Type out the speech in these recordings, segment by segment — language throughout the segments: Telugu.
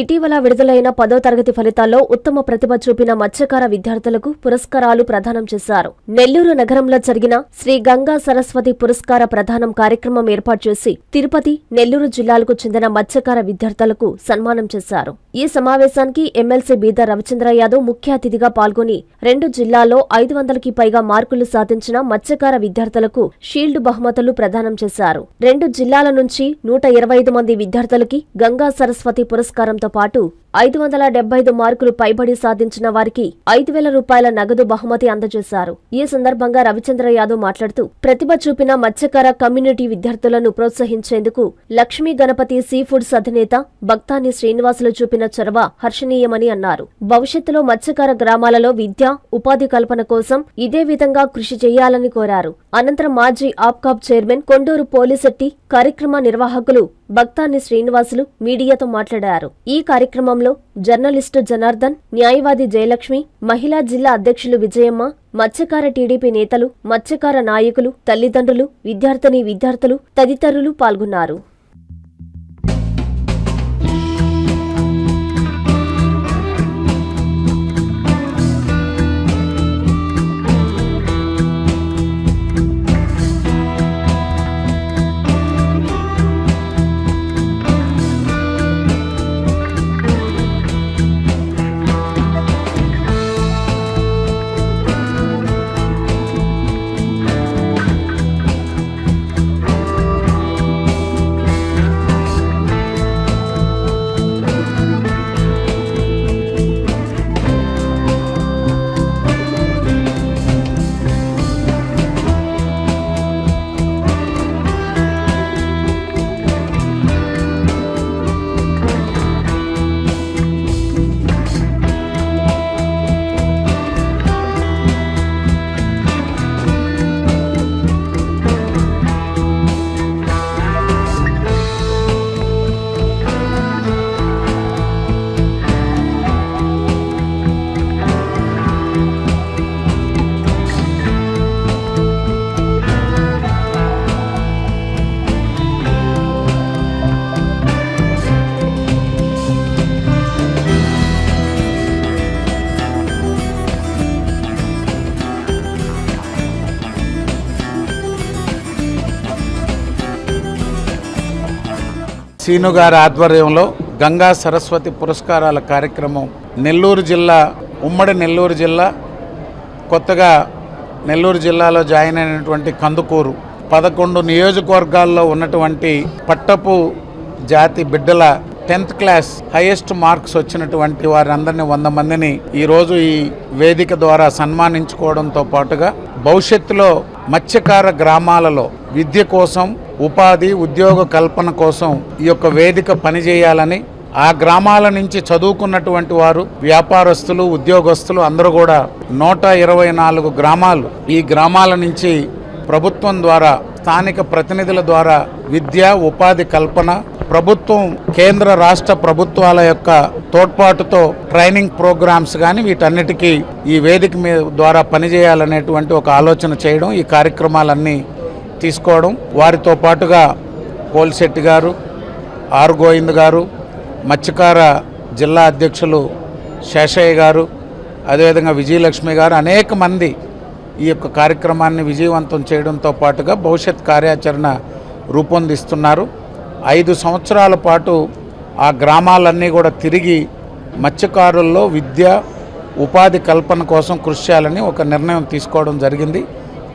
ఇటీవల విడుదలైన పదో తరగతి ఫలితాల్లో ఉత్తమ ప్రతిభ చూపిన మత్స్యకార విద్యార్థులకు పురస్కారాలు ప్రదానం చేశారు. నెల్లూరు నగరంలో జరిగిన శ్రీ గంగా సరస్వతి పురస్కార ప్రదానం కార్యక్రమం ఏర్పాటు చేసి తిరుపతి నెల్లూరు జిల్లాలకు చెందిన మత్స్యకార విద్యార్థులకు సన్మానం చేశారు. ఈ సమావేశానికి ఎమ్మెల్సీ బీదర్ రవిచంద్ర యాదవ్ ముఖ్య అతిథిగా పాల్గొని రెండు జిల్లాల్లో ఐదు వందలకి పైగా మార్కులు సాధించిన మత్స్యకార విద్యార్థులకు షీల్డ్ బహుమతులు ప్రదానం చేశారు. రెండు జిల్లాల నుంచి నూట ఇరవై ఐదు మంది విద్యార్థులకి గంగా సరస్వతి పురస్కారంతో పాటు ఐదు వందల డెబ్బై ఐదు మార్కులు పైబడి సాధించిన వారికి ఐదు వేల రూపాయల నగదు బహుమతి అందజేశారు. ఈ సందర్భంగా రవిచంద్ర యాదవ్ మాట్లాడుతూ ప్రతిభ చూపిన మత్స్యకార కమ్యూనిటీ విద్యార్థులను ప్రోత్సహించేందుకు లక్ష్మీ గణపతి సీ ఫుడ్స్ అధినేత భక్తాని శ్రీనివాసులు చూపిన చొరవ హర్షణీయమని అన్నారు. భవిష్యత్తులో మత్స్యకార గ్రామాలలో విద్య ఉపాధి కల్పన కోసం ఇదే విధంగా కృషి చేయాలని కోరారు. అనంతరం మాజీ ఆప్కాబ్ చైర్మన్ కొండూరు పోలిశెట్టి కార్యక్రమ నిర్వాహకులు భక్తాని శ్రీనివాసులు మీడియాతో మాట్లాడారు. ఈ కార్యక్రమంలో జర్నలిస్టు జనార్దన్ న్యాయవాది జయలక్ష్మి మహిళా జిల్లా అధ్యక్షులు విజయమ్మ మత్స్యకార టీడీపీ నేతలు మత్స్యకార నాయకులు తల్లిదండ్రులు విద్యార్థిని విద్యార్థులు తదితరులు పాల్గొన్నారు. సీను గారి ఆధ్వర్యంలో గంగా సరస్వతి పురస్కారాల కార్యక్రమం నెల్లూరు జిల్లా ఉమ్మడి నెల్లూరు జిల్లా కొత్తగా నెల్లూరు జిల్లాలో జాయిన్ అయినటువంటి కందుకూరు పదకొండు నియోజకవర్గాల్లో ఉన్నటువంటి పట్టపు జాతి బిడ్డల టెన్త్ క్లాస్ హైయెస్ట్ మార్క్స్ వచ్చినటువంటి వారందరినీ వంద మందిని ఈరోజు ఈ వేదిక ద్వారా సన్మానించుకోవడంతో పాటుగా భవిష్యత్తులో మత్స్యకార గ్రామాలలో విద్య కోసం ఉపాధి ఉద్యోగ కల్పన కోసం ఈ యొక్క వేదిక పనిచేయాలని ఆ గ్రామాల నుంచి చదువుకున్నటువంటి వారు వ్యాపారస్తులు ఉద్యోగస్తులు అందరూ కూడా నూట ఇరవై నాలుగు గ్రామాలు ఈ గ్రామాల నుంచి ప్రభుత్వం ద్వారా స్థానిక ప్రతినిధుల ద్వారా విద్య ఉపాధి కల్పన ప్రభుత్వం కేంద్ర రాష్ట్ర ప్రభుత్వాల యొక్క తోడ్పాటుతో ట్రైనింగ్ ప్రోగ్రామ్స్ కానీ వీటన్నిటికీ ఈ వేదిక మీద ద్వారా పనిచేయాలనేటువంటి ఒక ఆలోచన చేయడం ఈ కార్యక్రమాలన్నీ తీసుకోవడం. వారితో పాటుగా పోల్శెట్టి గారు ఆర్ గోవింద్ గారు మత్స్యకార జిల్లా అధ్యక్షులు శేషయ్య గారు అదేవిధంగా విజయలక్ష్మి గారు అనేక మంది ఈ యొక్క కార్యక్రమాన్ని విజయవంతం చేయడంతో పాటుగా భవిష్యత్ కార్యాచరణ రూపొందిస్తున్నారు. ఐదు సంవత్సరాల పాటు ఆ గ్రామాలన్నీ కూడా తిరిగి మత్స్యకారుల్లో విద్య ఉపాధి కల్పన కోసం కృషి చేయాలని ఒక నిర్ణయం తీసుకోవడం జరిగింది.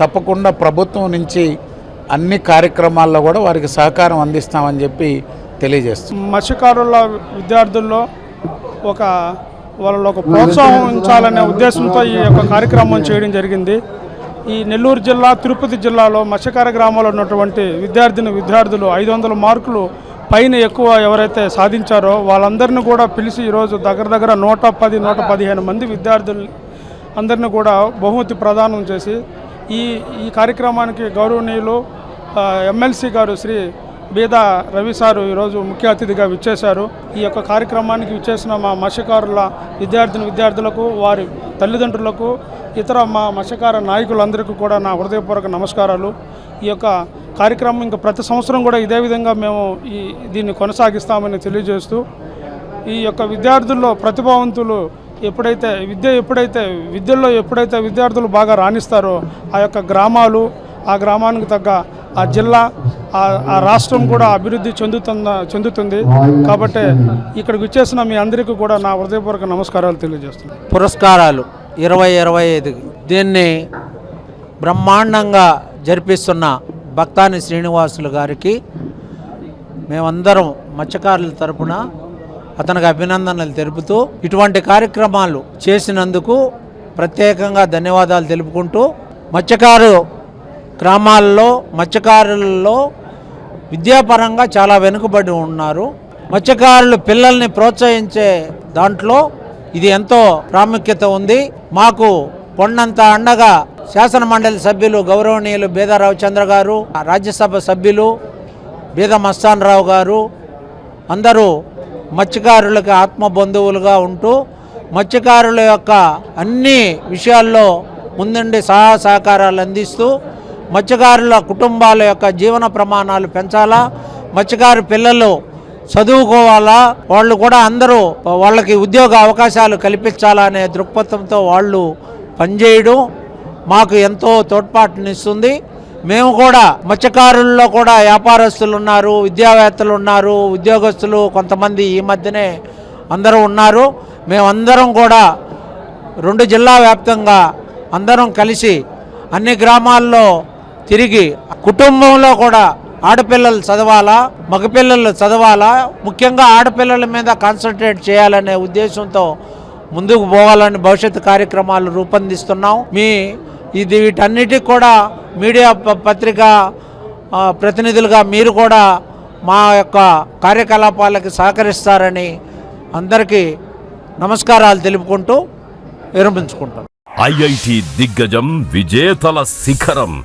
తప్పకుండా ప్రభుత్వం నుంచి అన్ని కార్యక్రమాల్లో కూడా వారికి సహకారం అందిస్తామని చెప్పి తెలియజేస్తాం మత్స్యకారుల విద్యార్థుల్లో ఒక వాళ్ళలో ఒక ప్రోత్సహించాలనే ఉద్దేశంతో ఈ యొక్క కార్యక్రమం చేయడం జరిగింది. ఈ నెల్లూరు జిల్లా తిరుపతి జిల్లాలో మత్స్యకార గ్రామంలో ఉన్నటువంటి విద్యార్థిని విద్యార్థులు ఐదు వందల మార్కులు పైన ఎక్కువ ఎవరైతే సాధించారో వాళ్ళందరినీ కూడా పిలిచి ఈరోజు దగ్గర దగ్గర నూట పది నూట పదిహేను మంది విద్యార్థులు అందరినీ కూడా బహుమతి ప్రదానం చేసి ఈ ఈ కార్యక్రమానికి గౌరవనీయులు ఎమ్మెల్సీ గారు శ్రీ బీదా రవి సారు ఈరోజు ముఖ్య అతిథిగా విచ్చేశారు. ఈ యొక్క కార్యక్రమానికి విచ్చేసిన మా మత్స్యకారుల విద్యార్థిని విద్యార్థులకు వారి తల్లిదండ్రులకు ఇతర మా మత్స్యకార నాయకులందరికీ కూడా నా హృదయపూర్వక నమస్కారాలు. ఈ యొక్క కార్యక్రమం ఇంకా ప్రతి సంవత్సరం కూడా ఇదే విధంగా మేము ఈ దీన్ని కొనసాగిస్తామని తెలియజేస్తూ ఈ యొక్క విద్యార్థుల్లో ప్రతిభావంతులు ఎప్పుడైతే విద్య ఎప్పుడైతే విద్యలో ఎప్పుడైతే విద్యార్థులు బాగా రాణిస్తారో ఆ యొక్క గ్రామాలు ఆ గ్రామానికి తగ్గ ఆ జిల్లా ఆ ఆ రాష్ట్రం కూడా అభివృద్ధి చెందుతున్న చెందుతుంది. కాబట్టి ఇక్కడికి వచ్చేసిన మీ అందరికీ కూడా నా హృదయపూర్వక నమస్కారాలు తెలియజేస్తున్నాను. పురస్కారాలు. ఇరవై ఇరవై ఐదు. దీన్ని బ్రహ్మాండంగా జరిపిస్తున్న భక్తాని శ్రీనివాసులు గారికి మేమందరం మత్స్యకారుల తరపున అతనికి అభినందనలు తెలుపుతూ ఇటువంటి కార్యక్రమాలు చేసినందుకు ప్రత్యేకంగా ధన్యవాదాలు తెలుపుకుంటూ మత్స్యకారు గ్రామాల్లో మత్స్యకారులలో విద్యాపరంగా చాలా వెనుకబడి ఉన్నారు. మత్స్యకారులు పిల్లల్ని ప్రోత్సహించే దాంట్లో ఇది ఎంతో ప్రాముఖ్యత ఉంది. మాకు కొండంత అండగా శాసన మండలి సభ్యులు గౌరవనీయులు బేదారావు చంద్ర గారు రాజ్యసభ సభ్యులు బీద మస్తాన్ రావు గారు అందరూ మత్స్యకారులకు ఆత్మ బంధువులుగా ఉంటూ మత్స్యకారుల యొక్క అన్ని విషయాల్లో ముందుండి సహాయ సహకారాలు అందిస్తూ మత్స్యకారుల కుటుంబాల యొక్క జీవన ప్రమాణాలు పెంచాలా మత్స్యకారు పిల్లలు చదువుకోవాలా? వాళ్ళు కూడా అందరూ వాళ్ళకి ఉద్యోగ అవకాశాలు కల్పించాలా అనే దృక్పథంతో వాళ్ళు పనిచేయడం మాకు ఎంతో తోడ్పాటునిస్తుంది. మేము కూడా మత్స్యకారుల్లో కూడా వ్యాపారస్తులు ఉన్నారు విద్యావేత్తలు ఉన్నారు ఉద్యోగస్తులు కొంతమంది ఈ మధ్యనే అందరూ ఉన్నారు. మేమందరం కూడా రెండు జిల్లా వ్యాప్తంగా అందరం కలిసి అన్ని గ్రామాల్లో తిరిగి కుటుంబంలో కూడా ఆడపిల్లలు చదవాలా మగపిల్లలు చదవాలా ముఖ్యంగా ఆడపిల్లల మీద కాన్సన్ట్రేట్ చేయాలనే ఉద్దేశంతో ముందుకు పోవాలని భవిష్యత్తు కార్యక్రమాలు రూపొందిస్తున్నాం. మీ ఇది వీటన్నిటికి కూడా మీడియా ప- పత్రిక ప్రతినిధులుగా మీరు కూడా మా యొక్క కార్యకలాపాలకి సహకరిస్తారని అందరికీ నమస్కారాలు తెలుపుకుంటూ విరమించుకుంటాం ఐఐటి దిగ్గజం విజేతల శిఖరం.